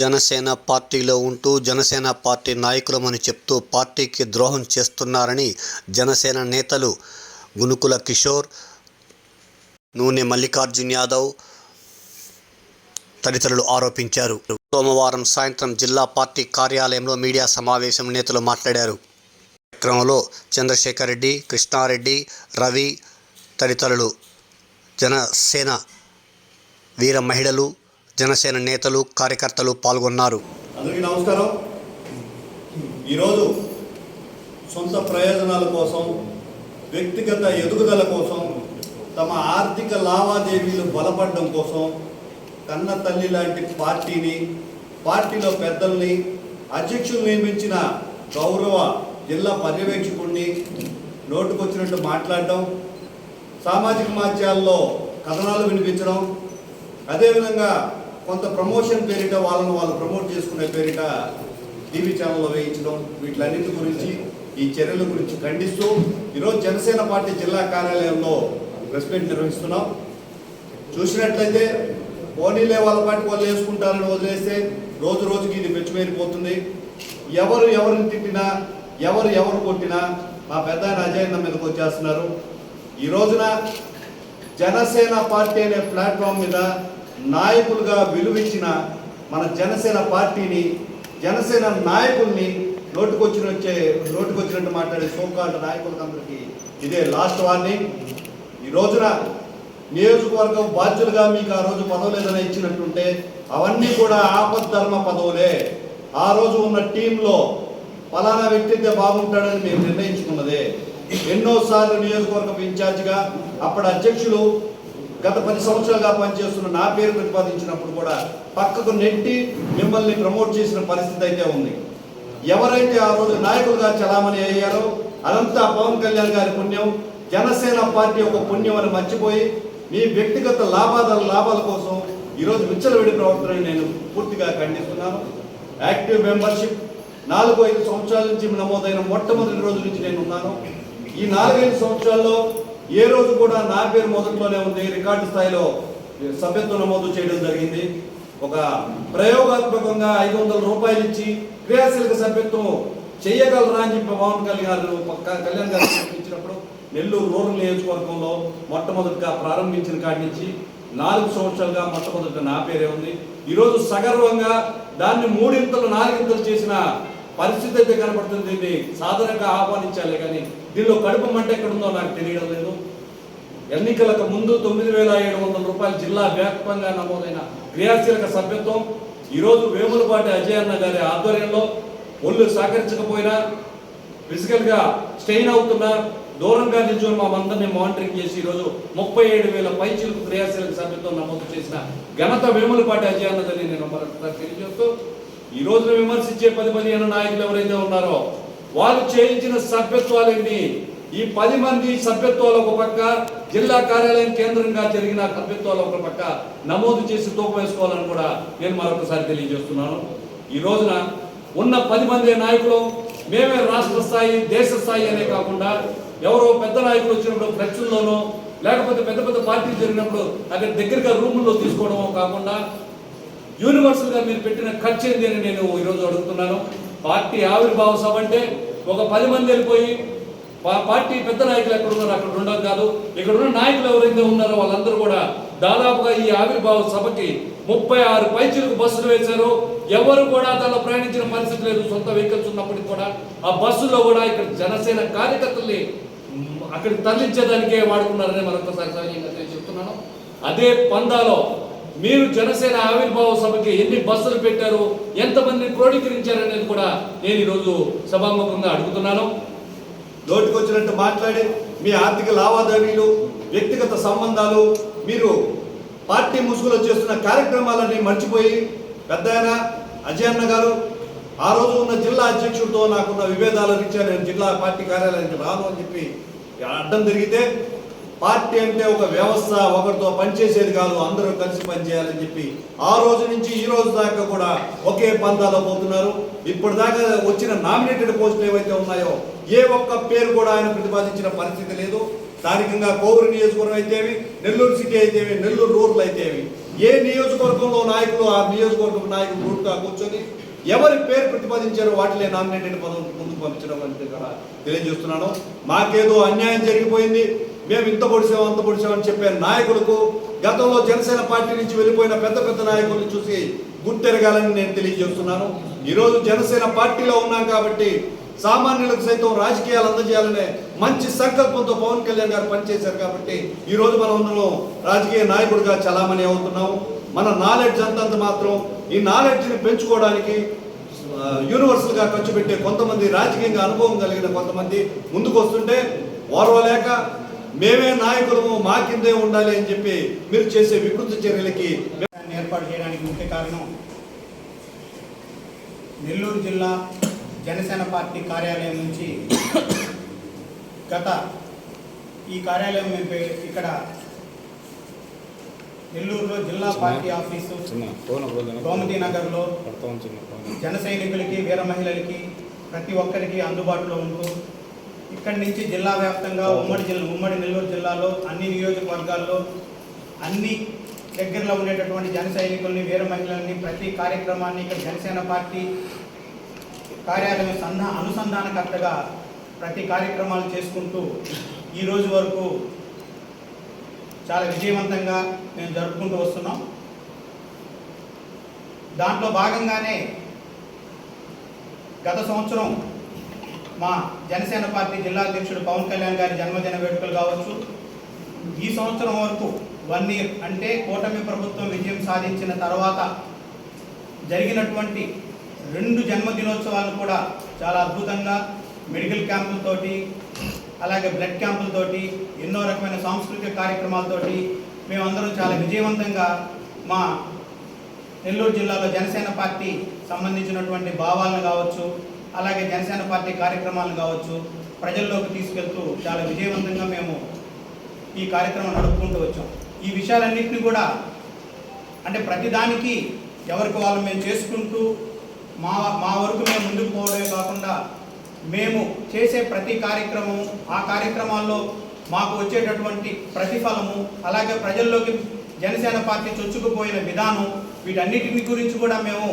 జనసేన పార్టీలో ఉంటూ జనసేన పార్టీ నాయకులమని చెప్తూ పార్టీకి ద్రోహం చేస్తున్నారని జనసేన నేతలు గునుకుల కిషోర్ నూనె మల్లికార్జున్ యాదవ్ తదితరులు ఆరోపించారు. సోమవారం సాయంత్రం జిల్లా పార్టీ కార్యాలయంలో మీడియా సమావేశం నేతలు మాట్లాడారు. కార్యక్రమంలో చంద్రశేఖర్ రెడ్డి కృష్ణారెడ్డి రవి తదితరులు జనసేన వీర మహిళలు జనసేన నేతలు కార్యకర్తలు పాల్గొన్నారు. అందరికీ నమస్కారం. ఈరోజు సొంత ప్రయోజనాల కోసం వ్యక్తిగత ఎదుగుదల కోసం తమ ఆర్థిక లావాదేవీలు బలపడడం కోసం కన్న తల్లి లాంటి పార్టీని పార్టీలో పెద్దల్ని అధ్యక్షులు నియమించిన గౌరవ జిల్లా పర్యవేక్షకుడిని నోటుకొచ్చినట్టు మాట్లాడడం సామాజిక మాధ్యాల్లో కథనాలు వినిపించడం అదేవిధంగా కొంత ప్రమోషన్ పేరిట వాళ్ళని వాళ్ళు ప్రమోట్ చేసుకునే పేరిట టీవీ ఛానల్లో వేయించడం వీటిలన్నింటి గురించి ఈ చర్యల గురించి ఖండిస్తూ ఈరోజు జనసేన పార్టీ జిల్లా కార్యాలయంలో ప్రెస్ మీట్ నిర్వహిస్తున్నాం. చూసినట్లయితే పోనీలే వాళ్ళ పార్టీ వాళ్ళు వేసుకుంటారని వదిలేస్తే రోజు రోజుకి ఇది పెంచుమేరిపోతుంది ఎవరు ఎవరిని తిట్టినా ఎవరు ఎవరు కొట్టినా మా పెద్ద ఆయన మీదకి వచ్చేస్తున్నారు. ఈ రోజున జనసేన పార్టీ అనే ప్లాట్ఫామ్ మీద నాయకులుగా విలువించిన మన జనసేన పార్టీని జనసేన నాయకుల్ని నోటుకొచ్చిన వచ్చే నోటుకొచ్చినట్టు మాట్లాడే సోకాళ్ళ నాయకులందరికీ ఇదే లాస్ట్ వార్నింగ్. ఈ రోజున నియోజకవర్గం బాధ్యులుగా మీకు ఆ రోజు పదవులేదని ఇచ్చినట్టుంటే అవన్నీ కూడా ఆపద్ధర్మ పదవులే. ఆ రోజు ఉన్న టీంలో ఫలానా వ్యక్తి అయితే బాగుంటాడని మేము నిర్ణయించుకున్నదే. ఎన్నోసార్లు నియోజకవర్గం ఇన్ఛార్జిగా అప్పటి అధ్యక్షులు గత పది సంవత్సరాలుగా పనిచేస్తున్న నా పేరు ప్రతిపాదించినప్పుడు కూడా పక్కకు నెట్టి మిమ్మల్ని ప్రమోట్ చేసిన పరిస్థితి అయితే ఉంది. ఎవరైతే ఆ రోజు నాయకులుగా చలామణి అయ్యారో అదంతా పవన్ కళ్యాణ్ గారి పుణ్యం. జనసేన పార్టీ యొక్క పుణ్యం అని మర్చిపోయి మీ వ్యక్తిగత లాభాల లాభాల కోసం ఈరోజు విచ్చలవిడి ప్రవర్తనని నేను పూర్తిగా ఖండిస్తున్నాను. Active membership. నాలుగు ఐదు సంవత్సరాల నుంచి నమోదైన మొట్టమొదటి రోజు నుంచి నేను ఉన్నాను. ఈ నాలుగైదు సంవత్సరాల్లో ఏ రోజు కూడా నా పేరు మొదట్లోనే ఉంది. రికార్డు స్థాయిలో సభ్యత్వ నమోదు చేయడం జరిగింది. ఒక ప్రయోగాత్మకంగా ఐదు వందల రూపాయలు ఇచ్చి క్రియాశీలక సభ్యత్వం చేయగలరా అని చెప్పి పవన్ కళ్యాణ్ గారు పక్క- కళ్యాణ్ గారు ఇచ్చినప్పుడు నెల్లూరు రూరల్ నియోజకవర్గంలో మొట్టమొదటిగా ప్రారంభించిన కాడి నుంచి నాలుగు సంవత్సరాలుగా మొట్టమొదటి నా పేరే ఉంది. ఈరోజు సగర్వంగా దాన్ని మూడింతలు నాలుగింతలు చేసిన పరిస్థితి అయితే కనపడుతుంది దీన్ని సాధారణంగా ఆహ్వానించాలి కానీ దీనిలో కడుపు మంట ఎక్కడుందో నాకు తెలియడం లేదు. ఎన్నికలకు ముందు తొమ్మిది వేల ఏడు వందల రూపాయలు జిల్లా వ్యాప్తంగా నమోదైన క్రియాశీలక సభ్యత్వం ఈరోజు వేములపాటి అజయ్ అన్న గారి ఆధ్వర్యంలో ఒళ్ళు సహకరించకపోయినా ఫిజికల్గా స్టెయిన్ అవుతున్నా దూరంగా నిల్చొని మా అందరినీ మానిటరింగ్ చేసి ఈరోజు ముప్పై ఏడు వేల పైచిలకు క్రియాశీలక సభ్యత్వం నమోదు చేసిన ఘనత వేములపాటి అజయ్ అన్నదని నేను మరొకసారి తెలియజేస్తూ ఈ రోజున విమర్శించే పది పదిహేను నాయకులు ఎవరైతే ఉన్నారో వాళ్ళు చేయించిన సభ్యత్వాలేంటి? ఈ పది మంది సభ్యత్వాలు ఒక పక్క జిల్లా కార్యాలయం కేంద్రంగా జరిగిన సభ్యత్వాలు ఒక పక్క నమోదు చేసి తూకం వేసుకోవాలని కూడా నేను మరొకసారి తెలియజేస్తున్నాను. ఈ రోజున ఉన్న పది మంది నాయకులు మేమే రాష్ట్ర స్థాయి దేశ స్థాయి అనే కాకుండా ఎవరో పెద్ద నాయకులు వచ్చినప్పుడు ఫ్లెక్సుల్లోనో లేకపోతే పెద్ద పెద్ద పార్టీలు జరిగినప్పుడు అక్కడ దగ్గరగా రూముల్లో తీసుకోవడమో కాకుండా యూనివర్సల్గా మీరు పెట్టిన ఖర్చు ఏంది అని నేను ఈరోజు అడుగుతున్నాను. పార్టీ ఆవిర్భావ సభ అంటే ఒక పది మంది వెళ్ళిపోయి పార్టీ పెద్ద నాయకులు ఎక్కడ ఉన్నారు అక్కడ ఉండడం కాదు. ఇక్కడ ఉన్న నాయకులు ఎవరైతే ఉన్నారో వాళ్ళందరూ కూడా దాదాపుగా ఈ ఆవిర్భావ సభకి ముప్పై ఆరు పైచులకు బస్సులు వేశారు. ఎవరు కూడా దానిలో ప్రయాణించిన పరిస్థితి లేదు. సొంత వెహికల్స్ ఉన్నప్పటికీ కూడా ఆ బస్సులో కూడా ఇక్కడ జనసేన కార్యకర్తల్ని అక్కడికి తరలించేదానికే వాడుకున్నారని మరొకసారి చెప్తున్నాను అదే పందాలో మీరు జనసేన ఆవిర్భావ సభకి ఎన్ని బస్సులు పెట్టారు ఎంతమందిని క్రోడీకరించారు అనేది కూడా నేను ఈరోజు సభాముఖంగా అడుగుతున్నాను. నోటికొచ్చినట్టు మాట్లాడి మీ ఆర్థిక లావాదేవీలు వ్యక్తిగత సంబంధాలు మీరు పార్టీ ముసుగులో చేస్తున్న కార్యక్రమాలన్నీ మర్చిపోయి పెద్ద అజయన్న అజయ్ అన్న గారు ఆ రోజు ఉన్న జిల్లా అధ్యక్షుడితో నాకున్న విభేదాల రీత్యా నేను జిల్లా పార్టీ కార్యాలయానికి రాను అని చెప్పి అడ్డం జరిగితే పార్టీ అంటే ఒక వ్యవస్థ ఒకరితో పనిచేసేది కాదు అందరూ కలిసి పనిచేయాలని చెప్పి ఆ రోజు నుంచి ఈ రోజు దాకా కూడా ఒకే పందాలో పోతున్నారు. ఇప్పటిదాకా వచ్చిన నామినేటెడ్ పోస్టులు ఏవైతే ఉన్నాయో ఏ ఒక్క పేరు కూడా ఆయన ప్రతిపాదించిన పరిస్థితి లేదు. స్థానికంగా కోవూరు నియోజకవర్గం అయితేవి నెల్లూరు సిటీ అయితేవి నెల్లూరు రూరల్ అయితేవి. ఏ నియోజకవర్గంలో నాయకులు ఆ నియోజకవర్గం నాయకులు గ్రూప్గా కూర్చొని ఎవరి పేరు ప్రతిపాదించారో వాటిలే నామినేటెడ్ పదవులు ముందుకు పంపించడం అనేది కూడా తెలియజేస్తున్నాను. మాకేదో అన్యాయం జరిగిపోయింది. మేము ఇంత పొడిసాం అంత పొడిసాం అని చెప్పే నాయకులకు గతంలో జనసేన పార్టీ నుంచి వెళ్ళిపోయిన పెద్ద పెద్ద నాయకుల్ని చూసి గుర్తెరగాలని నేను తెలియజేస్తున్నాను. ఈరోజు జనసేన పార్టీలో ఉన్నాం కాబట్టి సామాన్యులకు సైతం రాజకీయాలు అందజేయాలనే మంచి సంకల్పంతో పవన్ కళ్యాణ్ గారు పనిచేశారు కాబట్టి ఈరోజు మనం అందరం రాజకీయ నాయకుడిగా చలామణి అవుతున్నాం. మన నాలెడ్జ్ అంతంత మాత్రం ఈ నాలెడ్జ్ని పెంచుకోవడానికి యూనివర్సల్గా ఖర్చు పెట్టే కొంతమంది రాజకీయంగా అనుభవం కలిగిన కొంతమంది ముందుకు వస్తుంటే ఓర్వలేక మేమే నాయకులము మా కిందే ఉండాలి అని చెప్పి మీరు చేసే వికృతి చర్యలకి ఏర్పాటు చేయడానికి ముఖ్య కారణం నెల్లూరు జిల్లా జనసేన పార్టీ కార్యాలయం నుంచి గత ఈ కార్యాలయం ఇక్కడ నెల్లూరులో జిల్లా పార్టీ ఆఫీసు గోమతి నగర్లో జన సైనికులకి వీర మహిళలకి ప్రతి ఒక్కరికి అందుబాటులో ఉంటూ ఇక్కడి నుంచి జిల్లా వ్యాప్తంగా ఉమ్మడి జిల్లా ఉమ్మడి నెల్లూరు జిల్లాలో అన్ని నియోజకవర్గాల్లో అన్ని దగ్గరలో ఉండేటటువంటి జన సైనికుల్ని వీర మహిళల్ని ప్రతి కార్యక్రమాన్ని ఇక్కడ జనసేన పార్టీ కార్యాలయం సంధ అనుసంధానకర్తగా ప్రతి కార్యక్రమాలు చేసుకుంటూ ఈ రోజు వరకు చాలా విజయవంతంగా మేము జరుపుకుంటూ వస్తున్నాం. దాంట్లో భాగంగానే గత సంవత్సరం మా జనసేన పార్టీ జిల్లా అధ్యక్షుడు పవన్ కళ్యాణ్ గారి జన్మదిన వేడుకలు కావచ్చు. ఈ సంవత్సరం వరకు వన్ ఇయర్ అంటే కూటమి ప్రభుత్వం విజయం సాధించిన తర్వాత జరిగినటువంటి రెండు జన్మదినోత్సవాలు కూడా చాలా అద్భుతంగా మెడికల్ క్యాంపులతోటి అలాగే బ్లడ్ క్యాంపులతోటి ఎన్నో రకమైన సాంస్కృతిక కార్యక్రమాలతోటి మేమందరం చాలా విజయవంతంగా మా నెల్లూరు జిల్లాలో జనసేన పార్టీ సంబంధించినటువంటి భావాలను కావచ్చు అలాగే జనసేన పార్టీ కార్యక్రమాలు కావచ్చు ప్రజల్లోకి తీసుకెళ్తూ చాలా విజయవంతంగా మేము ఈ కార్యక్రమం నడుపుకుంటూ వచ్చాం. ఈ విషయాలన్నింటినీ కూడా అంటే ప్రతిదానికి ఎవరికి వాళ్ళు మేము చేసుకుంటూ మా మా వరకు మేము ముందుకు పోవడమే కాకుండా మేము చేసే ప్రతి కార్యక్రమం ఆ కార్యక్రమాల్లో మాకు వచ్చేటటువంటి ప్రతిఫలము అలాగే ప్రజల్లోకి జనసేన పార్టీ చొచ్చుకుపోయిన విధానం వీటన్నిటిని గురించి కూడా మేము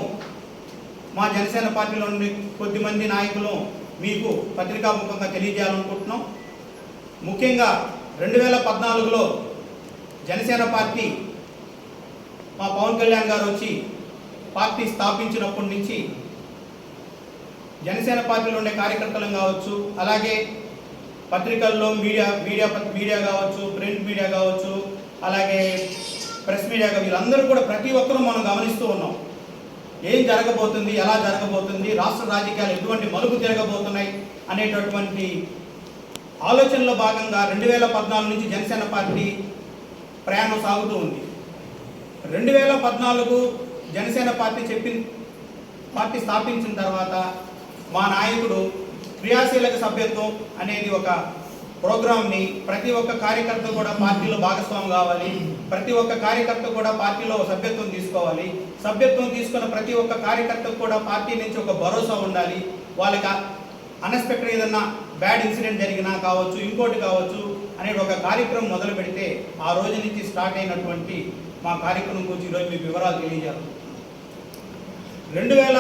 మా జనసేన పార్టీలో నుండి కొద్దిమంది నాయకులు మీకు పత్రికాముఖంగా తెలియజేయాలనుకుంటున్నాం. ముఖ్యంగా రెండు వేల పద్నాలుగులో జనసేన పార్టీ మా పవన్ కళ్యాణ్ గారు వచ్చి పార్టీ స్థాపించినప్పటి నుంచి జనసేన పార్టీలో ఉండే కార్యకర్తలు కావచ్చు అలాగే పత్రికల్లో మీడియా మీడియా మీడియా కావచ్చు ప్రింట్ మీడియా కావచ్చు అలాగే ప్రెస్ మీడియా వీళ్ళందరూ కూడా ప్రతి ఒక్కరూ మనం గమనిస్తూ ఉన్నాం. ఏం జరగబోతుంది ఎలా జరగబోతుంది రాష్ట్ర రాజకీయాలు ఎటువంటి మలుపు తిరగబోతున్నాయి అనేటటువంటి ఆలోచనలో భాగంగా రెండు వేల పద్నాలుగు నుంచి జనసేన పార్టీ ప్రయాణం సాగుతూ ఉంది. రెండు వేల పద్నాలుగు జనసేన పార్టీ చెప్పిన పార్టీ స్థాపించిన తర్వాత మా నాయకుడు క్రియాశీలక సభ్యత్వం అనేది ఒక ప్రోగ్రామ్ని ప్రతి ఒక్క కార్యకర్త కూడా పార్టీలో భాగస్వామి కావాలి. ప్రతి ఒక్క కార్యకర్త కూడా పార్టీలో సభ్యత్వం తీసుకోవాలి. సభ్యత్వం తీసుకున్న ప్రతి ఒక్క కార్యకర్తకు కూడా పార్టీ నుంచి ఒక భరోసా ఉండాలి. వాళ్ళకి అన్ఎక్స్పెక్టెడ్ ఏదన్నా బ్యాడ్ ఇన్సిడెంట్ జరిగినా కావచ్చు ఇంకోటి కావచ్చు అనేది ఒక కార్యక్రమం మొదలు పెడితే ఆ రోజు నుంచి స్టార్ట్ అయినటువంటి మా కార్యక్రమం గురించి ఈరోజు మీకు వివరాలు తెలియజేయాలి. రెండు వేల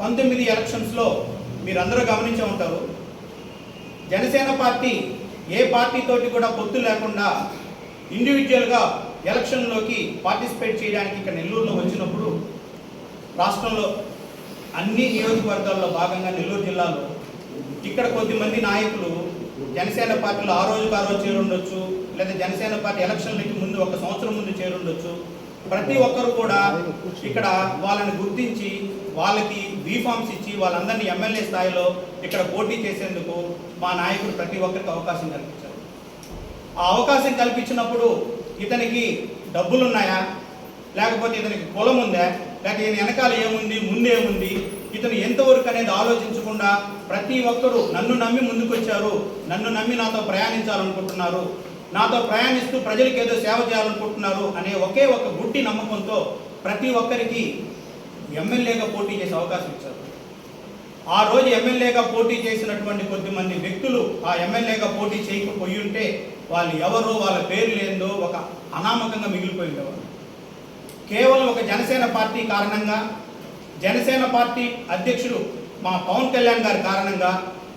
పంతొమ్మిది ఎలక్షన్స్లో మీరందరూ గమనించే ఉంటారు. జనసేన పార్టీ ఏ పార్టీతోటి కూడా పొత్తు లేకుండా ఇండివిజువల్గా ఎలక్షన్లోకి పార్టిసిపేట్ చేయడానికి ఇక్కడ నెల్లూరులో వచ్చినప్పుడు రాష్ట్రంలో అన్ని నియోజకవర్గాల్లో భాగంగా నెల్లూరు జిల్లాలో ఇక్కడ కొద్దిమంది నాయకులు జనసేన పార్టీలో ఆ రోజుకు ఆ రోజు చేరుండొచ్చు లేదా జనసేన పార్టీ ఎలక్షన్లకి ముందు ఒక సంవత్సరం ముందు చేరుండొచ్చు ప్రతి ఒక్కరు కూడా ఇక్కడ వాళ్ళని గుర్తించి వాళ్ళకి బీఫామ్స్ ఇచ్చి వాళ్ళందరినీ ఎమ్మెల్యే స్థాయిలో ఇక్కడ పోటీ చేసేందుకు మా నాయకుడు ప్రతి ఒక్కరికి అవకాశం కల్పించారు. ఆ అవకాశం కల్పించినప్పుడు ఇతనికి డబ్బులు ఉన్నాయా లేకపోతే ఇతనికి కులం ఉందా? లేకపోతే ఈయన వెనకాల ఏముంది ముందేముంది ఇతను ఎంతవరకు అనేది ఆలోచించకుండా ప్రతి ఒక్కరూ నన్ను నమ్మి ముందుకొచ్చారు నన్ను నమ్మి నాతో ప్రయాణించాలనుకుంటున్నారు నాతో ప్రయాణిస్తూ ప్రజలకు ఏదో సేవ చేయాలనుకుంటున్నారు అనే ఒకే ఒక గుట్టి నమ్మకంతో ప్రతి ఒక్కరికి ఎమ్మెల్యేగా పోటీ చేసే అవకాశం ఇచ్చారు. ఆ రోజు ఎమ్మెల్యేగా పోటీ చేసినటువంటి కొద్దిమంది వ్యక్తులు ఆ ఎమ్మెల్యేగా పోటీ చేయకపోయి ఉంటే వాళ్ళు ఎవరో వాళ్ళ పేర్లు ఏందో ఒక అనామకంగా మిగిలిపోయిండేవారు. కేవలం ఒక జనసేన పార్టీ కారణంగా జనసేన పార్టీ అధ్యక్షుడు మా పవన్ కళ్యాణ్ గారి కారణంగా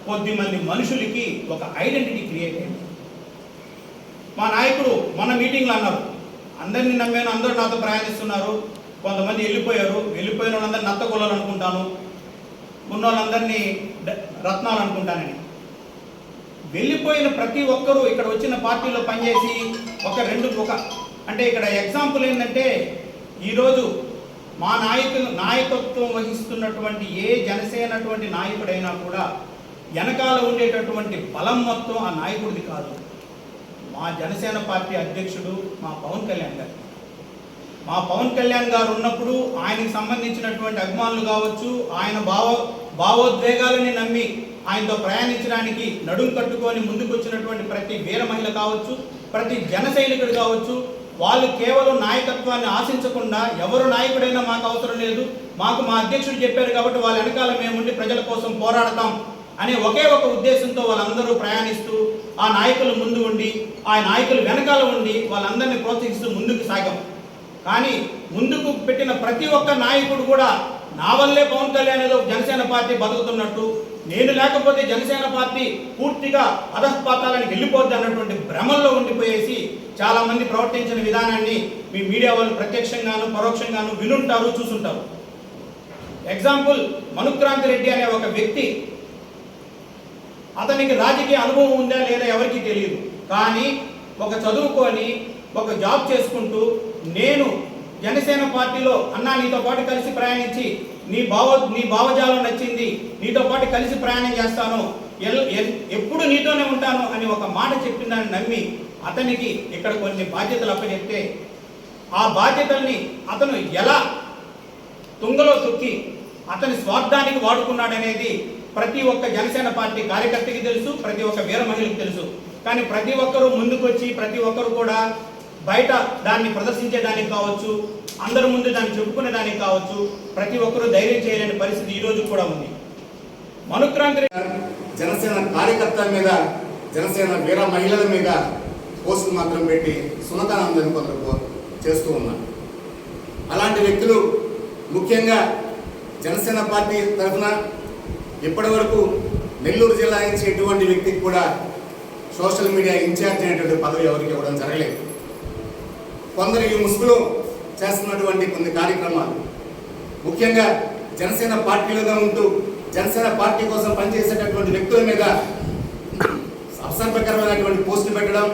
కొద్ది మంది మనుషులకి ఒక ఐడెంటిటీ క్రియేట్ అయింది. మా నాయకుడు మొన్న మీటింగ్లో అన్నారు అందరినీ నమ్మాను అందరూ నాతో ప్రయాణిస్తున్నారు కొంతమంది వెళ్ళిపోయారు వెళ్ళిపోయిన వాళ్ళందరినీ నత్తగొల్లాలనుకుంటాను ఉన్న వాళ్ళందరినీ డ- రత్నాలు అనుకుంటానని వెళ్ళిపోయిన ప్రతి ఒక్కరూ ఇక్కడ వచ్చిన పార్టీలో పనిచేసి ఒక రెండు ఒక అంటే ఇక్కడ ఎగ్జాంపుల్ ఏంటంటే ఈరోజు మా నాయకులు నాయకత్వం వహిస్తున్నటువంటి ఏ జనసేనటువంటి నాయకుడైనా కూడా వెనకాల ఉండేటటువంటి బలం మొత్తం ఆ నాయకుడిది కాదు. మా జనసేన పార్టీ అధ్యక్షుడు మా పవన్ కళ్యాణ్ గారు. మా పవన్ కళ్యాణ్ గారు ఉన్నప్పుడు ఆయనకి సంబంధించినటువంటి అభిమానులు కావచ్చు ఆయన భావ భావోద్వేగాలని నమ్మి ఆయనతో ప్రయాణించడానికి నడుం కట్టుకొని ముందుకు వచ్చినటువంటి ప్రతి వీర మహిళ కావచ్చు ప్రతి జన సైనికుడు కావచ్చు వాళ్ళు కేవలం నాయకత్వాన్ని ఆశించకుండా ఎవరు నాయకుడైనా మాకు అవసరం లేదు. మాకు మా అధ్యక్షుడు చెప్పారు కాబట్టి వాళ్ళ వెనకాల మేముండి ప్రజల కోసం పోరాడతాం అనే ఒకే ఒక ఉద్దేశంతో వాళ్ళందరూ ప్రయాణిస్తూ ఆ నాయకులు ముందు ఉండి ఆ నాయకులు వెనకాల ఉండి వాళ్ళందరినీ ప్రోత్సహిస్తూ ముందుకు సాగాం. కానీ ముందుకు పెట్టిన ప్రతి ఒక్క నాయకుడు కూడా నా వల్లే కళ్యాణ్ ఏదో జనసేన పార్టీ బతుకుతున్నట్టు నేను లేకపోతే జనసేన పార్టీ పూర్తిగా అధస్పాతాలని వెళ్ళిపోద్ది అన్నటువంటి భ్రమల్లో ఉండిపోయేసి చాలామంది ప్రవర్తించిన విధానాన్ని మీ మీడియా వాళ్ళు ప్రత్యక్షంగాను పరోక్షంగాను వినుంటారు చూసుంటారు. ఎగ్జాంపుల్ మనుక్రాంతి రెడ్డి అనే ఒక వ్యక్తి అతనికి రాజకీయ అనుభవం ఉందా లేదా ఎవరికీ తెలియదు. కానీ ఒక చదువుకొని ఒక జాబ్ చేసుకుంటూ నేను జనసేన పార్టీలో అన్నా నీతో పాటు కలిసి ప్రయాణించి నీ భావ నీ భావజాలం నచ్చింది. నీతో పాటు కలిసి ప్రయాణం చేస్తాను. ఎల్- ఎల్- ఎప్పుడు నీతోనే ఉంటాను అని ఒక మాట చెప్పిందని నమ్మి అతనికి ఇక్కడ కొన్ని బాధ్యతలు అప్పచెప్తే ఆ బాధ్యతల్ని అతను ఎలా తుంగలో తొక్కి అతని స్వార్థానికి వాడుకున్నాడనేది ప్రతి ఒక్క జనసేన పార్టీ కార్యకర్తకి తెలుసు ప్రతి ఒక్క వీర మహిళకి తెలుసు. కానీ ప్రతి ఒక్కరూ ముందుకొచ్చి ప్రతి ఒక్కరు కూడా బయట దాన్ని ప్రదర్శించేదానికి కావచ్చు అందరి ముందు దాన్ని చెప్పుకునే దానికి కావచ్చు ప్రతి ఒక్కరూ ధైర్యం చేయలేని పరిస్థితి ఈ రోజు కూడా ఉంది. మనుక్రాంతి జనసేన కార్యకర్తల మీద జనసేన వీర మహిళల మీద పోస్టులు మాత్రం పెట్టి సునతానందని కొందరు చేస్తూ ఉన్నారు. అలాంటి వ్యక్తులు ముఖ్యంగా జనసేన పార్టీ తరఫున ఇప్పటి వరకు నెల్లూరు జిల్లా నుంచి ఎటువంటి వ్యక్తికి కూడా సోషల్ మీడియా ఇన్ఛార్జ్ అనేటువంటి పదవి ఎవరికి ఇవ్వడం జరగలేదు. కొందరు ఈ ముసుగులో చేస్తున్నటువంటి కొన్ని కార్యక్రమాలు. ముఖ్యంగా జనసేన పార్టీలుగా ఉంటూ జనసేన పార్టీ కోసం పనిచేసేటటువంటి వ్యక్తుల మీద అసభ్యకరమైనటువంటి పోస్టులు పెట్టడం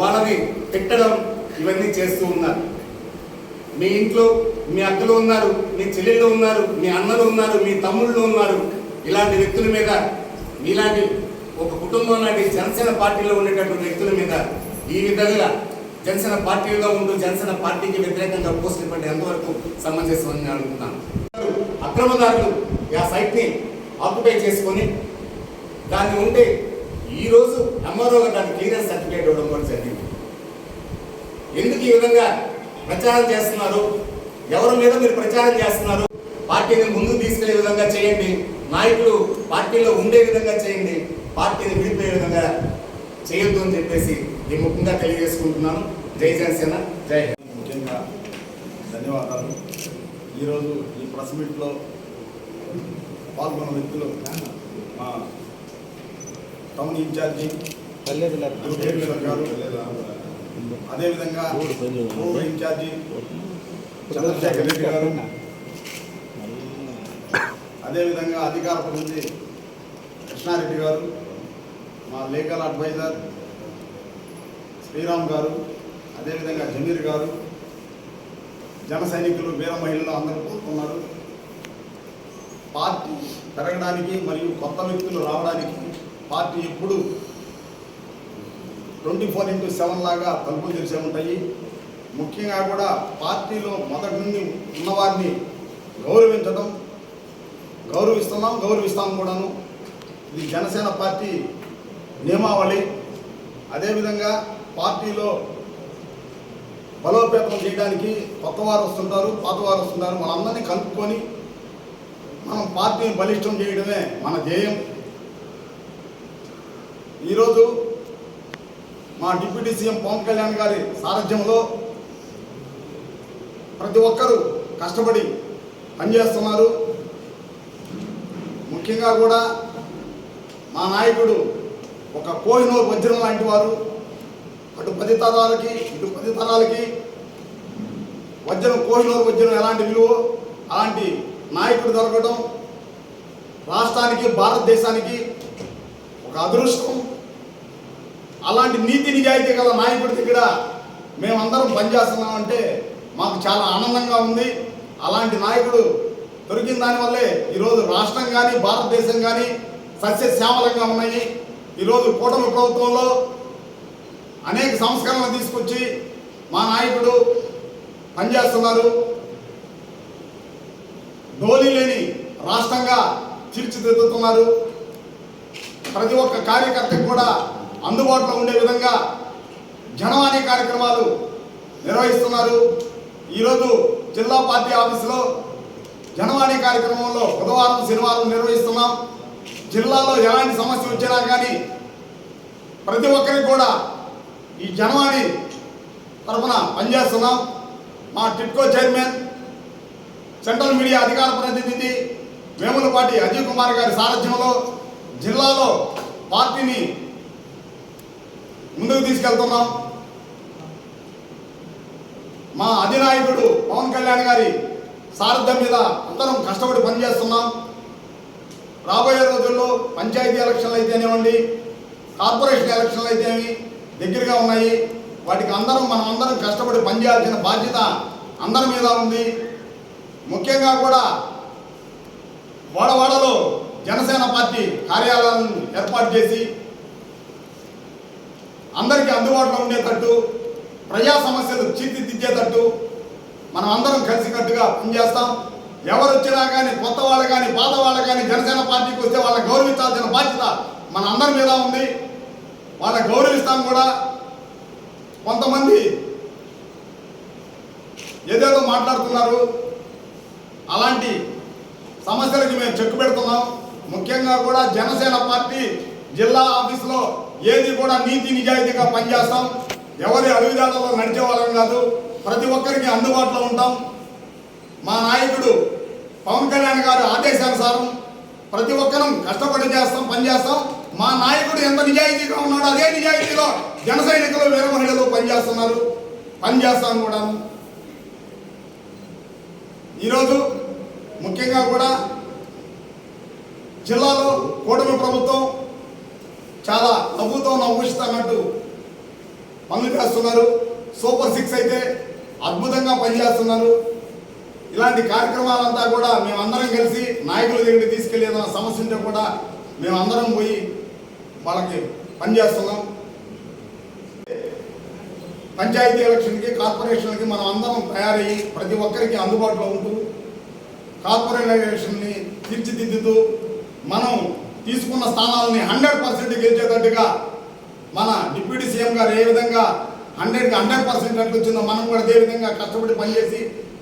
వాళ్ళని తిట్టడం ఇవన్నీ చేస్తూ ఉన్నారు. మీ ఇంట్లో మీ అక్కలు ఉన్నారు మీ చెల్లెళ్ళు ఉన్నారు మీ అన్నలు ఉన్నారు మీ తమ్ముళ్ళు ఉన్నారు. ఇలాంటి వ్యక్తుల మీద మీలాంటి ఒక కుటుంబం లాంటి జనసేన పార్టీలో ఉండేటటువంటి వ్యక్తుల మీద ఈ విధంగా జనసేన పార్టీలో ఉంటూ జనసేన పార్టీకి వ్యతిరేకంగా పోస్టులు పెట్టే ఎంతవరకు సమంజసమని నేను అనుకుంటున్నాను. అక్రమదారులు ఆ సైట్ని ఆక్యుపై చేసుకొని దాన్ని ఉంటే ఈరోజు ఎంఆర్ఓ దాన్ని క్లియరెన్స్ సర్టిఫికేట్ ఇవ్వడం కూడా జరిగింది. ఎందుకు ఈ విధంగా ప్రచారం చేస్తున్నారు? ఎవరి మీద మీరు ప్రచారం చేస్తున్నారు? పార్టీని ముందుకు తీసుకెళ్ళే విధంగా చేయండి. నాయకులు పార్టీలో ఉండే విధంగా చేయండి. పార్టీని విడిపోయే విధంగా చేయొద్దు అని చెప్పేసి ఈ ముఖ్యంగా తెలియజేసుకుంటున్నాను జై జనసేన. జై ముఖ్యంగా ధన్యవాదాలు. ఈరోజు ఈ ప్రెస్ మీట్లో పాల్గొన్న వ్యక్తులు మా టౌన్ ఇన్ఛార్జి గారు అదేవిధంగా ఊరు ఇన్ఛార్జి చంద్రశేఖర్ రెడ్డి గారు అదేవిధంగా అధికార ప్రతినిధి కృష్ణారెడ్డి గారు మా లీగల్ అడ్వైజర్ శ్రీరామ్ గారు అదేవిధంగా జమీర్ గారు జన సైనికులు వీర మహిళలు అందరూ కోరుకున్నారు పార్టీ పెరగడానికి మరియు కొత్త వ్యక్తులు రావడానికి పార్టీ ఎప్పుడు ట్వంటీ ఫోర్ ఇంటూ సెవెన్ లాగా తలుపులు తెరిచే ఉంటాయి. ముఖ్యంగా కూడా పార్టీలో మొదటి నుండి ఉన్నవారిని గౌరవించడం గౌరవిస్తున్నాం గౌరవిస్తాం కూడాను. ఇది జనసేన పార్టీ నియమావళి. అదేవిధంగా పార్టీలో బలోపేతం చేయడానికి కొత్త వారు వస్తుంటారు పాత వారు వస్తుంటారు. మనందరినీ కలుపుకొని మనం పార్టీని బలిష్టం చేయడమే మన ధ్యేయం. ఈరోజు మా డిప్యూటీ సీఎం పవన్ కళ్యాణ్ గారి సారథ్యంలో ప్రతి ఒక్కరూ కష్టపడి పనిచేస్తున్నారు. ముఖ్యంగా కూడా మా నాయకుడు ఒక కోహినూరు వజ్రం లాంటి వారు అటు పది తరాలకి ఇటు పది తరాలకి వజ్రం కోహినూరు వజ్రం ఎలాంటి విలువ? అలాంటి నాయకుడు దొరకడం రాష్ట్రానికి భారతదేశానికి ఒక అదృష్టం. అలాంటి నీతి నిజాయితీ గల నాయకుడి దగ్గర మేమందరం పనిచేస్తున్నామంటే మాకు చాలా ఆనందంగా ఉంది. అలాంటి నాయకుడు దొరికిన దానివల్లే ఈరోజు రాష్ట్రం కానీ భారతదేశం కానీ సస్యశ్యామలంగా ఉన్నాయి. ఈరోజు కూటమి ప్రభుత్వంలో అనేక సంస్కరణలు తీసుకొచ్చి మా నాయకుడు పనిచేస్తున్నారు. ధోని లేని రాష్ట్రంగా తీర్చిదిద్దుతున్నారు. ప్రతి ఒక్క కార్యకర్తకు కూడా అందుబాటులో ఉండే విధంగా జనవాణి కార్యక్రమాలు నిర్వహిస్తున్నారు. ఈరోజు జిల్లా పార్టీ ఆఫీసులో జనవాణి కార్యక్రమంలో బుధవారం శనివారం నిర్వహిస్తున్నాం. జిల్లాలో ఎలాంటి సమస్య వచ్చినా కానీ ప్రతి ఒక్కరికి కూడా ఈ జనవాణి తరఫున పనిచేస్తున్నాం మా టిట్కో చైర్మన్ సెంట్రల్ మీడియా అధికార ప్రతినిధి వేములపాటి అజయ్ కుమార్ గారి సారథ్యంలో జిల్లాలో పార్టీని ముందుకు తీసుకెళ్తున్నాం. మా అధినాయకుడు పవన్ కళ్యాణ్ గారి సారథ్యం మీద అందరం కష్టపడి పనిచేస్తున్నాం. రాబోయే రోజుల్లో పంచాయతీ ఎలక్షన్లు అయితేనేవ్వండి కార్పొరేషన్ ఎలక్షన్లు అయితేనేవి దగ్గరగా ఉన్నాయి. వాటికి అందరం మనం అందరం కష్టపడి పనిచేయాల్సిన బాధ్యత అందరి మీద ఉంది. ముఖ్యంగా కూడా వాడవాడలో జనసేన పార్టీ కార్యాలయాలను ఏర్పాటు చేసి అందరికీ అందుబాటులో ఉండేటట్టు ప్రజా సమస్యలు తీర్చిదిద్దేటట్టు మనం అందరం కలిసికట్టుగా పనిచేస్తాం. ఎవరు వచ్చినా కానీ కొత్త వాళ్ళు కానీ పాత వాళ్ళు కానీ జనసేన పార్టీకి వస్తే వాళ్ళని గౌరవించాల్సిన బాధ్యత మన అందరి మీద ఉంది. వాళ్ళ గౌరవిస్తాం కూడా కొంతమంది ఏదేదో మాట్లాడుతున్నారు. అలాంటి సమస్యలకి మేము చెక్కు పెడుతున్నాం. ముఖ్యంగా కూడా జనసేన పార్టీ జిల్లా ఆఫీసులో ఏది కూడా నీతి నిజాయితీగా పనిచేస్తాం. ఎవరి అడుగుదాడలో నడిచే వాళ్ళం కాదు. ప్రతి ఒక్కరికి అందుబాటులో ఉంటాం. మా నాయకుడు పవన్ కళ్యాణ్ గారి ఆదేశానుసారం ప్రతి ఒక్కరం కష్టపడి చేస్తాం పనిచేస్తాం. మా నాయకుడు ఎంత నిజాయితీగా ఉన్నాడో అదే నిజాయితీలో జన సైనికులు వీర మహిళలు పనిచేస్తున్నారు. పనిచేస్తాం కూడా ఈరోజు ముఖ్యంగా కూడా జిల్లాలో కూటమి ప్రభుత్వం చాలా నవ్వుతో నవ్వుస్తున్నట్టు పనులు చేస్తున్నారు. సూపర్ సిక్స్ అయితే అద్భుతంగా పనిచేస్తున్నారు. ఇలాంటి కార్యక్రమాలంతా కూడా మేమందరం కలిసి నాయకుల దగ్గరికి తీసుకెళ్ళి ఏదైనా సమస్య ఉంటే కూడా మేమందరం పోయి వాళ్ళకి పనిచేస్తున్నాం. పంచాయతీ ఎలక్షన్కి కార్పొరేషన్కి మనం అందరం తయారయ్యి ప్రతి ఒక్కరికి అందుబాటులో ఉంటూ కార్పొరేషన్ని తీర్చిదిద్దుతూ మనం తీసుకున్న స్థానాలని హండ్రెడ్ పర్సెంట్ గెలిచేటట్టుగా మన డిప్యూటీ సీఎం గారు ఏ విధంగా హండ్రెడ్కి హండ్రెడ్ పర్సెంట్ అట్లా వచ్చిందో మనం కూడా అదే విధంగా కష్టపడి పనిచేసి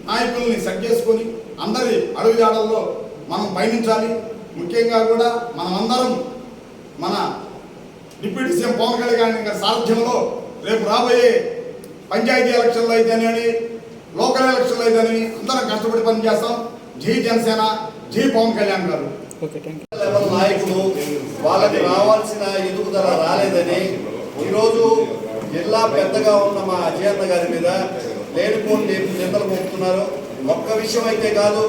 నాయకుల్ని సెట్ చేసుకొని అందరి అడుగుజాడల్లో మనం పయనించాలి. ముఖ్యంగా కూడా మనమందరం మన డిప్యూటీ సీఎం పవన్ కళ్యాణ్ గారి సారథ్యంలో రేపు రాబోయే పంచాయతీ ఎలక్షన్లు అయితేనేమి లోకల్ ఎలక్షన్లు అయితేనేమి అందరం కష్టపడి పనిచేస్తాం. జై జనసేన జై పవన్ కళ్యాణ్ గారు. నాయకులు వాళ్ళకి రావాల్సిన ఎదుగుదల రాలేదని ఈరోజు జిల్లా పెద్దగా ఉన్న మా అజయన్న గారి మీద లేనిపోని నిందలు మోపుతున్నారు. ఒక్క విషయం అయితే కాదు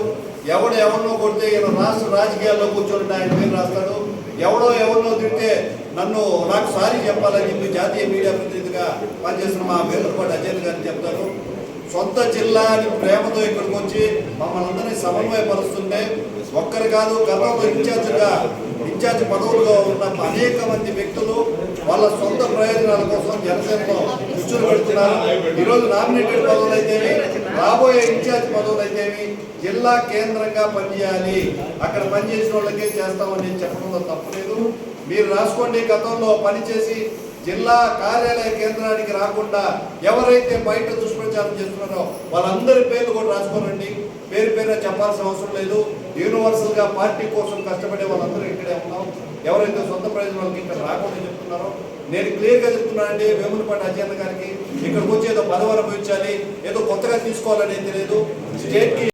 ఎవడు ఎవరినో కొడితే ఈయన రాష్ట్ర రాజకీయాల్లో కూర్చొని ఆయన పేరు రాస్తాడు. ఎవడో ఎవరినో తింటే నన్ను నాకు సారీ చెప్పాలని చెప్పి జాతీయ మీడియా ప్రతినిధిగా పనిచేస్తున్న మా వేలపాటి అజయ్ గారిని చెప్తాను సొంత జిల్లా అని ప్రేమతో ఇక్కడికి వచ్చి మమ్మల్ని అందరినీ సమన్వయపరుస్తుంటే ఒక్కరు కాదు గతంలో ఇన్ఛార్జిగా ఇన్ఛార్జ్ పదవులుగా ఉన్న అనేక మంది వ్యక్తులు వాళ్ళ సొంత ప్రయోజనాల కోసం జనసేనలో కూర్చొని పెడుతున్నారు. ఈరోజు నామినేటెడ్ పదవులు అయితేవి రాబోయే ఇన్ఛార్జ్ పదవులు అయితేవి జిల్లా కేంద్రంగా పనిచేయాలి. అక్కడ పనిచేసిన వాళ్ళకే చేస్తామని నేను చెప్పడంలో తప్పలేదు. మీరు రాసుకోండి గతంలో పనిచేసి జిల్లా కార్యాలయ కేంద్రానికి రాకుండా ఎవరైతే బయట దుష్ప్రచారం చేస్తున్నారో వాళ్ళందరి పేర్లు కూడా రాసుకోనండి. పేరు పేరున చెప్పాల్సిన అవసరం లేదు. యూనివర్సల్గా పార్టీ కోసం కష్టపడే వాళ్ళందరూ ఇక్కడే ఉన్నాం. ఎవరైతే సొంత ప్రయోజనాలకి ఇక్కడ రాకుండా చెప్తున్నారో నేను క్లియర్గా చెప్తున్నానండి వేములపాటి అజయన్న గారికి. ఇక్కడికి వచ్చి ఏదో పదవి అనుభవించాలి ఏదో కొత్తగా తీసుకోవాలనేది తెలియదు. స్టేట్కి